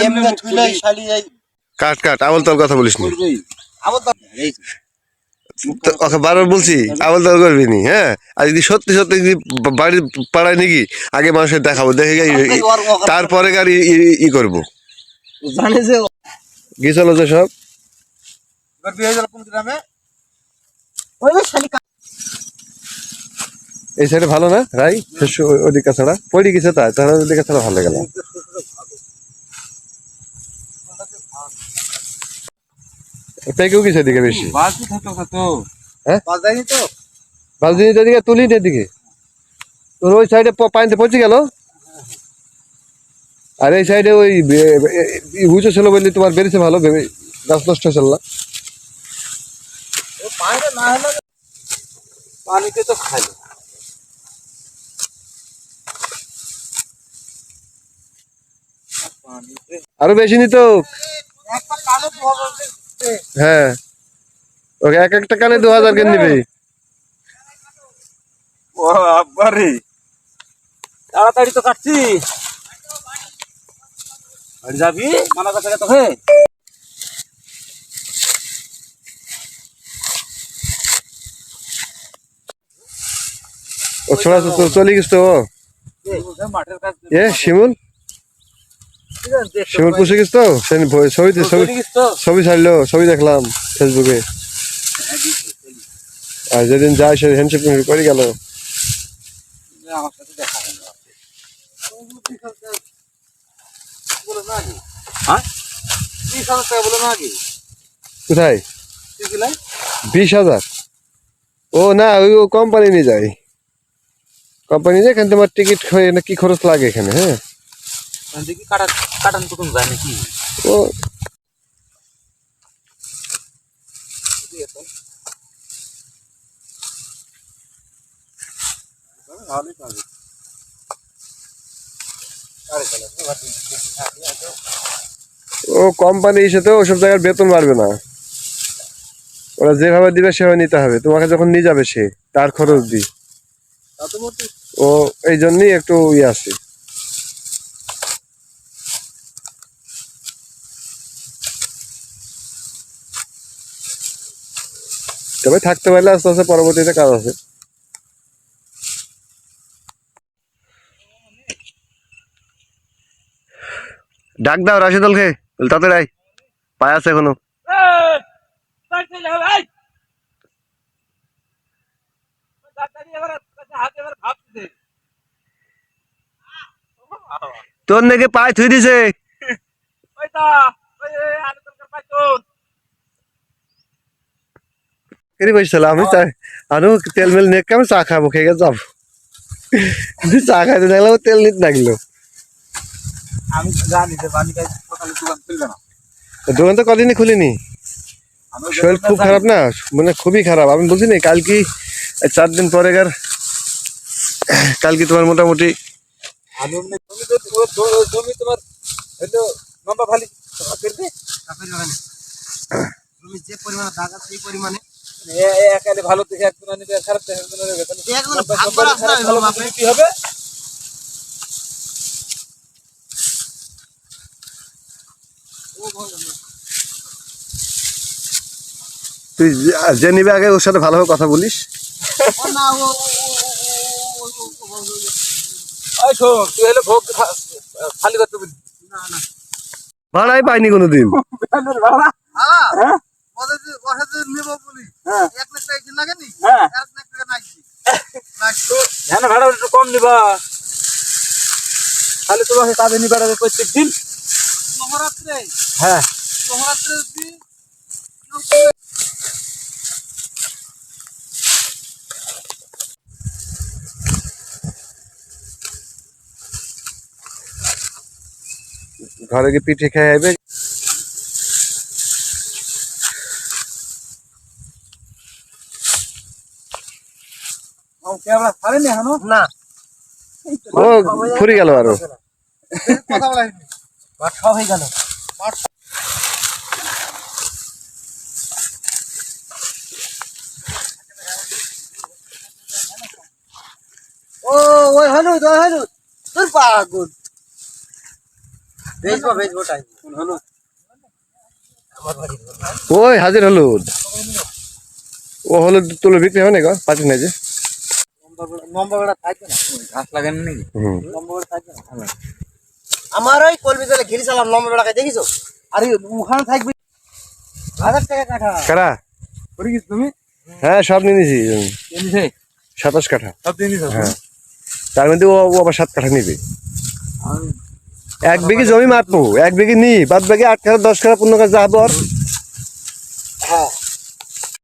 এমনি শালি কাট কাট আবল তাল কথা বলিস নি? আমার তো ওকে বারবার বলছি আবল তাল করবি নি হ্যাঁ? আর যদি সত্যি সত্যি যদি বাড়ির পাড়ায় নাকি আগে মানুষের দেখাবো দেখে গিয়ে ই- ই- তারপরে গাড়ি ই- করব। জানে যে গিয়েছিল যে সব? এবার বিয়ে কোন গ্রামে? ওই শালি এই সাইডে ভালো না রাই শেষ ও- ওদিকে ছাড়া পড়ি গেছে তাই তাহলে ওদিকে ছাড়া ভালো গেল। পেকেও গেছে এদিকে বেশি? হ্যাঁ? বাজাইনি তো। এদিকে তুলি এদিকে তোর ওই সাইডে পানিতে পৌঁছে গেল? আর এই সাইডে ওই উঁচু ছিল বললি তোমার বেরিয়েছে ভালো গাছ নষ্ট হয়েছিল না পানিতে তো খাইলো। আরও বেশি নিত। একটা কালো দু হাজার দে। হ্যাঁ। ওকে এক একটা কানে দু হাজার কেন নিবে। ও আব্বারে। তাড়াতাড়ি তো কাটছি। বাড়ি যাবি? মানা কাছে তো হে ও ছোড়া তো চলে গেছ তো। ও। মাঠের কাছে এ শিমুল? শিমুল পুষে গেছ তো? ছবি ছবি ছাড়লো ছবি দেখলাম ফেসবুকে। আর যেদিন যায় সে হ্যান্ডশেক করে গেল। হ্যাঁ? কোথায়? বিশ হাজার। ও না ওই কোম্পানি নিয়ে যায়। কোম্পানি নিয়ে এখানে তোমার টিকিট না কি খরচ লাগে এখানে হ্যাঁ? দেখি কাটা কাটান কুটুম যায় নাকি? ও। ভালোই পাবে ও কোম্পানি সাথে ওসব জায়গার বেতন বাড়বে না। ওরা যেভাবে দিবে সেভাবে নিতে হবে। তোমাকে যখন নিয়ে যাবে সে তার খরচ দি। ও এই জন্যই একটু ইয়ে আছে। তবে থাকতে পারলে আস্তে আস্তে পরবর্তীতে কাজ আছে। ডাক দাও রাশিদুলকে তাতে রাই পায় আছে এখনও। তোর নাকি পায়ে থুই দিছে। কেরি বসছিল আমি আনু তেল মেল নিয়ে কেমন চা খাব? খেয়ে গেছে যাব চা খাইতে দেখলাম তেল নিতে লাগল। আমি দোকান খুলবে না। দোকান তো কদিনই খুলিনি। শরীর খুব খারাপ না? মানে খুবই খারাপ। আমি বলছি না কালকে চার দিন পরে গার কালকে তোমার মোটামুটি আমি যে পরিমাণে দাগা সেই পরিমাণে। একালে ভালো দেখে একজন আনিবে খারাপ দেখে একজন আনিবে তাহলে। কি হবে তুই যে- নিবে আগে ওর সাথে ভালোভাবে কথা বলিস না ও ও- ও- ও- ও- ও- ও- ও- ওই শোন তুই হলো ভোগ খালি করতে বলি না না ভাড়াই পাইনি কোনোদিন ভাড়া বলি। হ্যাঁ। হ্যাঁ। এক লাখ নাকি নাকি ধ্যান ভাড়া একটু কম নিবা। খালি তোমাকে কাজে নিবে প্রত্যেক দিন। মহারাত্রে হ্যাঁ। ঘরে গিয়ে পিঠে খেয়ে ক্যামেরা ছাড়েনি এখনও? না। ও ফুরি গেল আরও। কথা বলা ভাত খাওয়া হয়ে গেল। ও ওই হলুদ ওই হলুদ। তোর পাগল। বেচবো বেচবো টাইম কোন হলো ওই হাজির হলুদ। ও হলুদ তুলে বিক্রি হয় না গো? পাচ্ছি না যে? নম্বর থাকবে না? ঘাস লাগান নাকি? হুম। থাকবে না? আমার ওই কলবি তলে ঘিরি সালাম নম্বর বেড়াকে দেখিছো? আরে ওখানে থাকবে হাজার টাকা কাঠা। কারা? করে গেছি তুমি? হ্যাঁ সব নিয়ে নিয়েছি। সাতাশ কাঠা। সব হ্যাঁ। তার মধ্যে ও ও আবার সাত কাঠা নিবে। এক বিঘে জমি মাপবো। এক বিঘে নি বাদ বাকি আট কাঠা দশ কাঠা পনেরো কাঠা যাব আর হ্যাঁ।